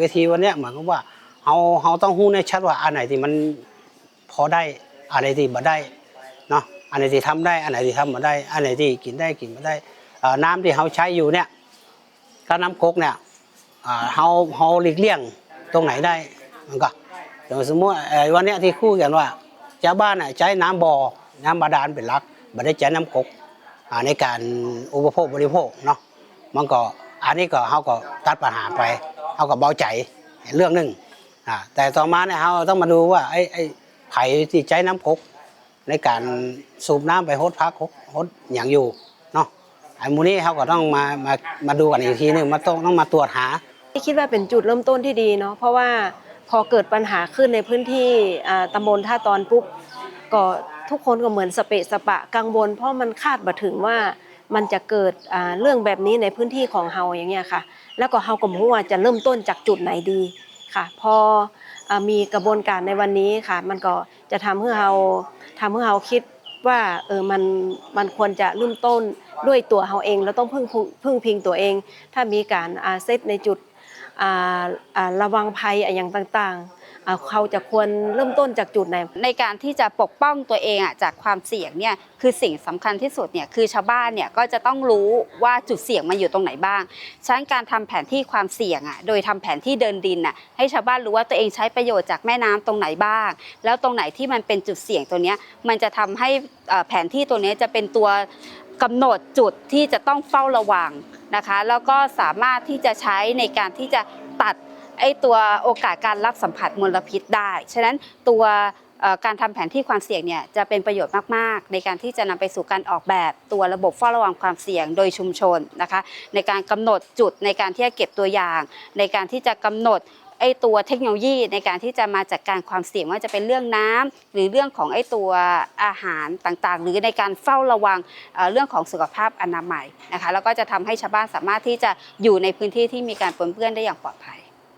เวทีวันนี้เหมือนกับว่าเฮาเฮาต้องรู้ในชัดว่าอันไหนที่มันพอได้อันไหนที่บ่ได้เนาะอันไหนที่ทำได้อันไหนที่ทำบ่ได้อันไหนที่กินได้กินบ่ได้น้ำที่เฮาใช้อยู่เนี่ยก็น้ำก๊กเนี่ยเฮาเฮาหลีกเลี่ยงตรงไหนได้มันก็อย่างสมมติวันนี้ที่คู่กันว่าชาวบ้านใช้น้ำบ่อน้ำบาดาลเป็นหลักบ่ได้ใช้น้ำก๊กในการอุปโภคบริโภคเนาะมันก็อันนี้ก็เขาก็ตัดปัญหาไป เขาก็เบาใจเรื่องหนึ่งแต่ต่อมาเนี่ยเขาต้องมาดูว่าไอ้ไอ้ไผ่ที่ใช้น้ำกกในการสูบน้ำไปฮดพักฮดฮดอย่างอยู่เนาะไอ้มูนี้เขาก็ต้องมามามาดูกันอีกทีหนึงมาต้องต้องมาตรวจหาคิดว่าเป็นจุดเริ่มต้นที่ดีเนาะเพราะว่าพอเกิดปัญหาขึ้นในพื้นที่ตำบลท่าตอนปุ๊บก็ทุกคนก็เหมือนสเปะสปะกังวลเพราะมันคาดบ่ถึงว่า มันจะเกิดเรื่องแบบนี้ในพื้นที่ของเฮาอย่างเงี้ยค่ะ แล้วก็เฮาก็ไม่รู้ว่าจะเริ่มต้นจากจุดไหนดีค่ะ พอมีกระบวนการในวันนี้ค่ะ มันก็จะทำให้เฮาทำให้เฮาคิดว่าเออมันมันควรจะเริ่มต้นด้วยตัวเฮาเองเราต้องพึ่งพึ่งพิงตัวเอง ถ้ามีการอาเซตในจุดระวังภัยอย่างต่างๆ เขาจะควรเริ่มต้นจากจุดไหน ในการที่จะปกป้องตัวเองอะจากความเสี่ยงเนี่ยคือสิ่งสำคัญที่สุดเนี่ยคือชาวบ้านเนี่ยก็จะต้องรู้ว่าจุดเสี่ยงมันอยู่ตรงไหนบ้างฉะนั้นการทำแผนที่ความเสี่ยงอะโดยทำแผนที่เดินดินอะให้ชาวบ้านรู้ว่าตัวเองใช้ประโยชน์จากแม่น้ำตรงไหนบ้าง แล้วตรงไหนที่มันเป็นจุดเสี่ยงตัวเนี้ยมันจะทำให้แผนที่ตัวเนี้ยจะเป็นตัวกำหนดจุดที่จะต้องเฝ้าระวังนะคะ แล้วก็สามารถที่จะใช้ในการที่จะตัด ไอตัวโอกาสการรับสัมผัสมลพิษได้ ฉะนั้นตัวการทำแผนที่ความเสี่ยงเนี่ยจะเป็นประโยชน์มาก ๆ ในการที่จะนำไปสู่การออกแบบตัวระบบเฝ้าระวังความเสี่ยงโดยชุมชนนะคะในการกำหนดจุดในการที่จะเก็บตัวอย่าง ในการที่จะกำหนดไอตัวเทคโนโลยีในการที่จะมาจัดการความเสี่ยงว่าจะเป็นเรื่องน้ำหรือเรื่องของไอตัวอาหารต่างๆ หรือในการเฝ้าระวังเอ่อเรื่องของสุขภาพอนามัยนะคะแล้วก็จะทำให้ชาวบ้านสามารถที่จะอยู่ในพื้นที่ที่มีการปนเปื้อนได้อย่างปลอดภัย